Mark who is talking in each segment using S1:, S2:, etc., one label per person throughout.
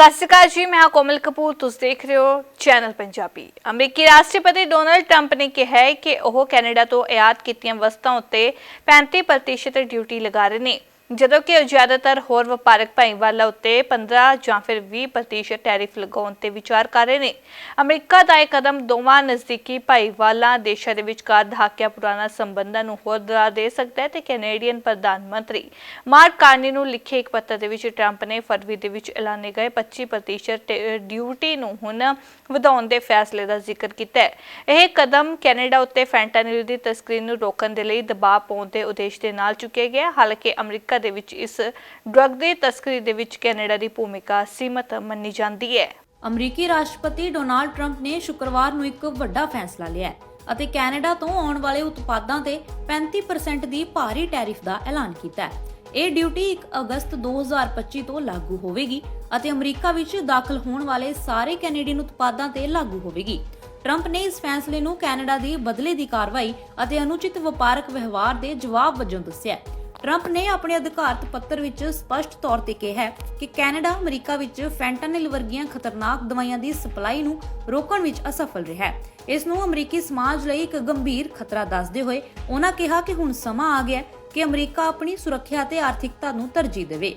S1: ਸਤਿ ਸ਼੍ਰੀ ਅਕਾਲ ਜੀ, ਮੈਂ ਹਾਂ ਕੋਮਲ ਕਪੂਰ, ਤੁਸੀਂ ਦੇਖ ਰਹੇ ਹੋ ਚੈਨਲ ਪੰਜਾਬੀ। ਅਮਰੀਕੀ ਰਾਸ਼ਟਰਪਤੀ ਡੋਨਲਡ ਟਰੰਪ ਨੇ ਕਿਹਾ ਹੈ ਕਿ ਉਹ ਕੈਨੇਡਾ ਤੋਂ ਆਯਾਤ ਕੀਤੀਆਂ ਵਸਤਾਂ ਉੱਤੇ 35% ਡਿਊਟੀ ਲਗਾ ਰਹੇ ਨੇ। ਜਦੋਂ ਕਿ ਉਹ ਜ਼ਿਆਦਾਤਰ ਹੋਰ ਵਪਾਰਕ ਭਾਈਵਾਲਾਂ ਉੱਤੇ 15 ਜਾਂ ਫਿਰ 20% ਟੈਰਿਫ ਲਗਾਉਣ ਤੇ ਵਿਚਾਰ ਕਰ ਰਹੇ ਨੇ। ਅਮਰੀਕਾ ਦਾ ਇਹ ਕਦਮ ਦੋਵਾਂ ਨਜ਼ਦੀਕੀ ਭਾਈਵਾਲਾਂ ਦੇਸ਼ਾਂ ਦੇ ਵਿਚਕਾਰ ਦਹਾਕਿਆਂ ਪੁਰਾਣਾ ਸੰਬੰਧਾਂ ਨੂੰ ਹੋਰ ਦਰਾ ਦੇ ਸਕਦਾ ਹੈ ਤੇ ਕੈਨੇਡੀਅਨ ਪ੍ਰਧਾਨ ਮੰਤਰੀ ਮਾਰਕ ਕਾਰਨੀ ਨੂੰ ਲਿਖੇ ਇੱਕ ਪੱਤਰ ਦੇ ਵਿੱਚ ਟਰੰਪ ਨੇ ਫਰਵਰੀ ਦੇ ਵਿੱਚ ਐਲਾਨੇ ਗਏ 25% ਟੈ- ਡਿਊਟੀ ਨੂੰ ਹੁਣ ਵਧਾਉਣ ਦੇ ਫੈਸਲੇ ਦਾ ਜ਼ਿਕਰ ਕੀਤਾ ਹੈ। ਇਹ ਕਦਮ ਕੈਨੇਡਾ ਉੱਤੇ ਫੈਂਟਾਨਿਲ ਦੀ ਤਸਕਰੀ ਨੂੰ ਰੋਕਣ ਦੇ ਲਈ ਦਬਾਅ ਪਾਉਣ ਦੇ ਉਦੇਸ਼ ਦੇ ਨਾਲ ਚੁੱਕਿਆ ਗਿਆ। ਹਾਲਾਂਕਿ ਅਮਰੀਕਾ ਦੇ ਵਿੱਚ ਇਸ ਡਰੱਗ ਦੀ ਤਸਕਰੀ ਦੇ ਵਿੱਚ ਕੈਨੇਡਾ ਦੀ ਭੂਮਿਕਾ ਸੀਮਤ ਮੰਨੀ ਜਾਂਦੀ ਹੈ।
S2: ਅਮਰੀਕੀ ਰਾਸ਼ਟਰਪਤੀ ਡੋਨਾਲਡ ਟਰੰਪ ਨੇ ਸ਼ੁੱਕਰਵਾਰ ਨੂੰ ਇੱਕ ਵੱਡਾ ਫੈਸਲਾ ਲਿਆ ਅਤੇ ਕੈਨੇਡਾ ਤੋਂ ਆਉਣ ਵਾਲੇ ਉਤਪਾਦਾਂ ਤੇ 35% ਦੀ ਭਾਰੀ ਟੈਰਿਫ ਦਾ ਐਲਾਨ ਕੀਤਾ ਹੈ। ਇਹ ਡਿਊਟੀ 1 ਅਗਸਤ 2025 ਤੋਂ ਲਾਗੂ ਹੋਵੇਗੀ ਅਤੇ ਅਮਰੀਕਾ ਵਿੱਚ ਦਾਖਲ ਹੋਣ ਵਾਲੇ ਸਾਰੇ ਕੈਨੇਡੀਅਨ ਉਤਪਾਦਾਂ ਤੇ ਲਾਗੂ ਹੋਵੇਗੀ। ਟਰੰਪ ਨੇ ਇਸ ਫੈਸਲੇ ਨੂੰ ਕੈਨੇਡਾ ਦੀ ਬਦਲੇ ਦੀ ਕਾਰਵਾਈ ਅਤੇ ਅਨੁਚਿਤ ਵਪਾਰਕ ਵਿਵਹਾਰ ਦੇ ਜਵਾਬ ਵਜੋਂ ਦੱਸਿਆ ਟਰੰਪ ਨੇ ਆਪਣੇ ਅਧਿਕਾਰਤ ਪੱਤਰ ਵਿੱਚ ਸਪਸ਼ਟ ਤੌਰ ਤੇ ਕਿਹਾ ਹੈ ਕਿ ਕੈਨੇਡਾ, ਅਮਰੀਕਾ ਵਿੱਚ ਫੈਂਟਾਨਿਲ ਵਰਗੀਆਂ ਖਤਰਨਾਕ ਦਵਾਈਆਂ ਦੀ ਸਪਲਾਈ ਨੂੰ ਰੋਕਣ ਵਿੱਚ ਅਸਫਲ ਰਿਹਾ ਹੈ। ਇਸ ਨੂੰ ਅਮਰੀਕੀ ਸਮਾਜ ਲਈ ਇੱਕ ਗੰਭੀਰ ਖਤਰਾ ਦੱਸਦੇ ਹੋਏ ਉਹਨਾਂ ਕਿਹਾ ਕਿ ਹੁਣ ਸਮਾਂ ਆ ਗਿਆ ਕਿ ਅਮਰੀਕਾ ਆਪਣੀ ਸੁਰੱਖਿਆ ਤੇ ਆਰਥਿਕਤਾ ਨੂੰ ਤਰਜੀਹ ਦੇਵੇ।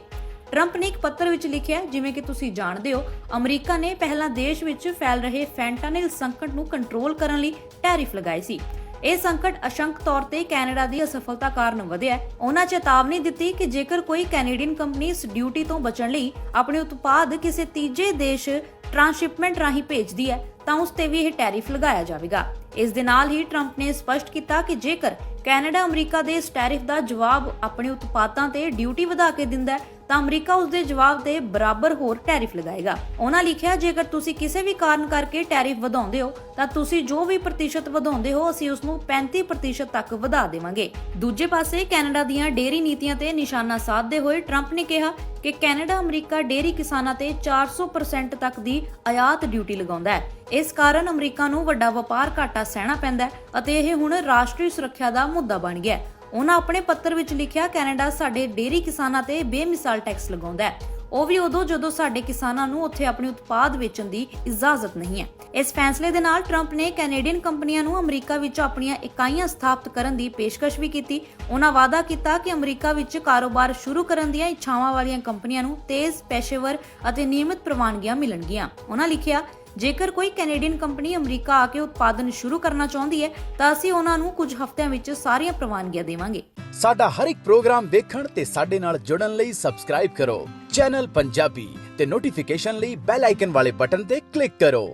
S2: ਟਰੰਪ ਨੇ ਇੱਕ ਪੱਤਰ ਵਿੱਚ ਲਿਖਿਆ ਜਿਵੇਂ ਕਿ ਤੁਸੀਂ ਜਾਣਦੇ ਹੋ, ਅਮਰੀਕਾ ਨੇ ਪਹਿਲਾਂ ਦੇਸ਼ ਵਿੱਚ ਫੈਲ ਰਹੇ ਫੈਂਟਾਨਿਲ ਸੰਕਟ ਨੂੰ ਕੰਟਰੋਲ ਕਰਨ ਲਈ ਟੈਰਿਫ ਲਗਾਏ ਸੀ। ਇਹ ਸੰਕਟ ਅਸ਼ੰਕ ਤੌਰ ਤੇ ਕੈਨੇਡਾ ਦੀ ਅਸਫਲਤਾ ਕਾਰਨ ਵਧਿਆ ਹੈ। ਉਹਨਾਂ ਚੇਤਾਵਨੀ ਦਿੱਤੀ ਕਿ ਜੇਕਰ ਕੋਈ ਕੈਨੇਡੀਅਨ ਕੰਪਨੀ ਇਸ ਡਿਊਟੀ ਤੋਂ ਬਚਣ ਲਈ ਆਪਣੇ ਉਤਪਾਦ ਕਿਸੇ ਤੀਜੇ ਦੇਸ਼ ਟ੍ਰਾਂਸਸ਼ਿਪਮੈਂਟ ਰਾਹੀਂ ਭੇਜਦੀ ਹੈ, ਤਾਂ ਉਸ ਤੇ ਵੀ ਇਹ ਟੈਰਿਫ ਲਗਾਇਆ ਜਾਵੇਗਾ ਇਸ ਦੇ ਨਾਲ ਹੀ ਟਰੰਪ ਨੇ ਸਪਸ਼ਟ ਕੀਤਾ ਕਿ ਜੇਕਰ ਕੈਨੇਡਾ ਅਮਰੀਕਾ ਦੇ ਇਸ ਟੈਰਿਫ ਦਾ ਜਵਾਬ ਆਪਣੇ ਉਤਪਾਦਾਂ ਤੇ ਡਿਊਟੀ ਵਧਾ ਕੇ ਦਿੰਦਾ ਹੈ ਤਾਂ ਅਮਰੀਕਾ ਉਸ ਦੇ ਜਵਾਬ ਦੇ ਬਰਾਬਰ ਹੋਰ ਟੈਰਿਫ ਲਗਾਏਗਾ। ਉਹਨਾਂ ਲਿਖਿਆ, ਜੇਕਰ ਤੁਸੀਂ ਕਿਸੇ ਵੀ ਕਾਰਨ ਕਰਕੇ ਟੈਰਿਫ ਵਧਾਉਂਦੇ ਹੋ, ਤਾਂ ਤੁਸੀਂ ਜੋ ਵੀ ਪ੍ਰਤੀਸ਼ਤ ਵਧਾਉਂਦੇ ਹੋ, ਅਸੀਂ ਉਸ ਨੂੰ 35% ਤੱਕ ਵਧਾ ਦੇਵਾਂਗੇ। ਦੂਜੇ ਪਾਸੇ, ਕੈਨੇਡਾ ਦੀਆਂ ਡੇਰੀ ਨੀਤੀਆਂ ਤੇ ਨਿਸ਼ਾਨਾ ਸਾਧਦੇ ਹੋਏ ਟਰੰਪ ਨੇ ਕਿਹਾ ਕਿ ਕੈਨੇਡਾ, ਅਮਰੀਕਾ ਡੇਅਰੀ ਕਿਸਾਨਾਂ ਤੇ 400% ਤੱਕ ਦੀ ਆਯਾਤ ਡਿਊਟੀ ਲਗਾਉਂਦਾ ਹੈ। ਇਸ ਕਾਰਨ ਅਮਰੀਕਾ ਨੂੰ ਵੱਡਾ ਵਪਾਰ ਘਾਟਾ ਸਹਿਣਾ ਪੈਂਦਾ ਹੈ ਅਤੇ ਇਹ ਹੁਣ ਰਾਸ਼ਟਰੀ ਸੁਰੱਖਿਆ ਦਾ ਮੁੱਦਾ ਬਣ ਗਿਆ ਹੈ। ਉਹਨਾਂ ਆਪਣੇ ਪੱਤਰ ਵਿੱਚ ਲਿਖਿਆ, ਕੈਨੇਡਾ ਸਾਡੇ ਡੇਰੀ ਕਿਸਾਨਾਂ ਤੇ ਬੇਮਿਸਾਲ ਟੈਕਸ ਲਗਾਉਂਦਾ ਹੈ। ਉਹ ਵੀ ਉਦੋਂ ਜਦੋਂ ਸਾਡੇ ਕਿਸਾਨਾਂ ਨੂੰ ਉੱਥੇ ਆਪਣੇ ਉਤਪਾਦ ਵੇਚਣ ਦੀ ਇਜਾਜ਼ਤ ਨਹੀਂ ਹੈ। ਇਸ ਫੈਸਲੇ ਦੇ ਨਾਲ ਟਰੰਪ ਨੇ ਕੈਨੇਡੀਅਨ ਕੰਪਨੀਆਂ ਨੂੰ ਅਮਰੀਕਾ ਵਿੱਚ ਆਪਣੀਆਂ ਇਕਾਈਆਂ ਸਥਾਪਿਤ ਕਰਨ ਦੀ ਪੇਸ਼ਕਸ਼ ਵੀ ਕੀਤੀ। ਉਹਨਾਂ ਵਾਅਦਾ ਕੀਤਾ ਕਿ ਅਮਰੀਕਾ ਵਿੱਚ ਕਾਰੋਬਾਰ ਸ਼ੁਰੂ ਕਰਨ ਦੀਆਂ ਇੱਛਾਵਾਂ ਵਾਲੀਆਂ ਕੰਪਨੀਆਂ ਨੂੰ ਤੇਜ਼, ਪੇਸ਼ੇਵਰ ਅਤੇ ਨਿਯਮਿਤ ਪ੍ਰਵਾਨਗੀਆਂ ਮਿਲਣਗੀਆਂ। ਉਹਨਾਂ ਲਿਖਿਆ ਜੇਕਰ ਕੋਈ ਕੈਨੇਡੀਅਨ ਕੰਪਨੀ ਅਮਰੀਕਾ ਆ ਕੇ ਉਤਪਾਦਨ ਸ਼ੁਰੂ ਕਰਨਾ ਚਾਹੁੰਦੀ ਹੈ, ਤਾਂ ਅਸੀਂ ਉਹਨਾਂ ਨੂੰ ਕੁਝ ਹਫ਼ਤਿਆਂ ਵਿੱਚ ਸਾਰੀਆਂ ਪ੍ਰਵਾਨਗੀਆਂ ਦੇਵਾਂਗੇ।
S3: ਸਾਡਾ ਹਰ ਇੱਕ ਪ੍ਰੋਗਰਾਮ ਦੇਖਣ ਤੇ ਸਾਡੇ ਨਾਲ ਜੁੜਨ ਲਈ ਸਬਸਕ੍ਰਾਈਬ ਕਰੋ। ਚੈਨਲ ਪੰਜਾਬੀ ਤੇ ਨੋਟੀਫਿਕੇਸ਼ਨ ਲਈ ਬੈਲ ਆਈਕਨ ਵਾਲੇ ਬਟਨ ਤੇ ਕਲਿੱਕ ਕਰੋ।